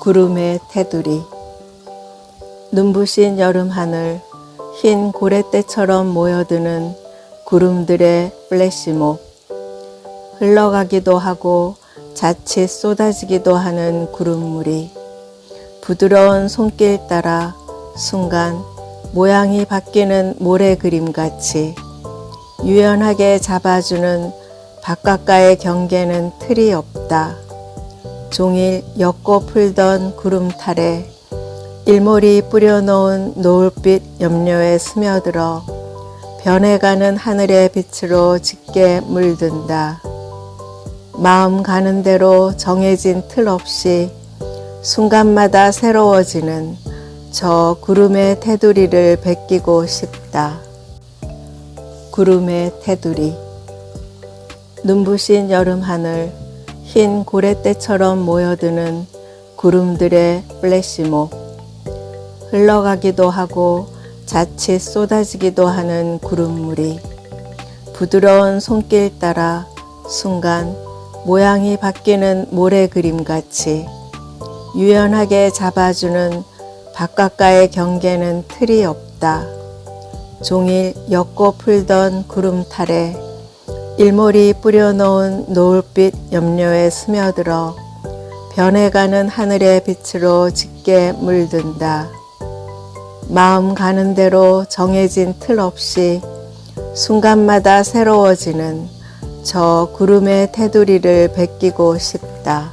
구름의 테두리 눈부신 여름 하늘 흰 고래떼처럼 모여드는 구름들의 플래시몹 흘러가기도 하고 자칫 쏟아지기도 하는 구름물이 부드러운 손길 따라 순간 모양이 바뀌는 모래 그림 같이 유연하게 잡아주는 바깥과의 경계는 틀이 없다. 종일 엮고 풀던 구름탈에 일몰이 뿌려놓은 노을빛 염료에 스며들어 변해가는 하늘의 빛으로 짙게 물든다. 마음 가는 대로 정해진 틀 없이 순간마다 새로워지는 저 구름의 테두리를 베끼고 싶다. 구름의 테두리 눈부신 여름 하늘 흰 고래떼처럼 모여드는 구름들의 플래시몹 흘러가기도 하고 자칫 쏟아지기도 하는 구름물이 부드러운 손길 따라 순간 모양이 바뀌는 모래 그림 같이 유연하게 잡아주는 바깥과의 경계는 틀이 없다. 종일 엮고 풀던 구름탈에 일몰이 뿌려놓은 노을빛 염료에 스며들어 변해가는 하늘의 빛으로 짙게 물든다. 마음 가는 대로 정해진 틀 없이 순간마다 새로워지는 저 구름의 테두리를 베끼고 싶다.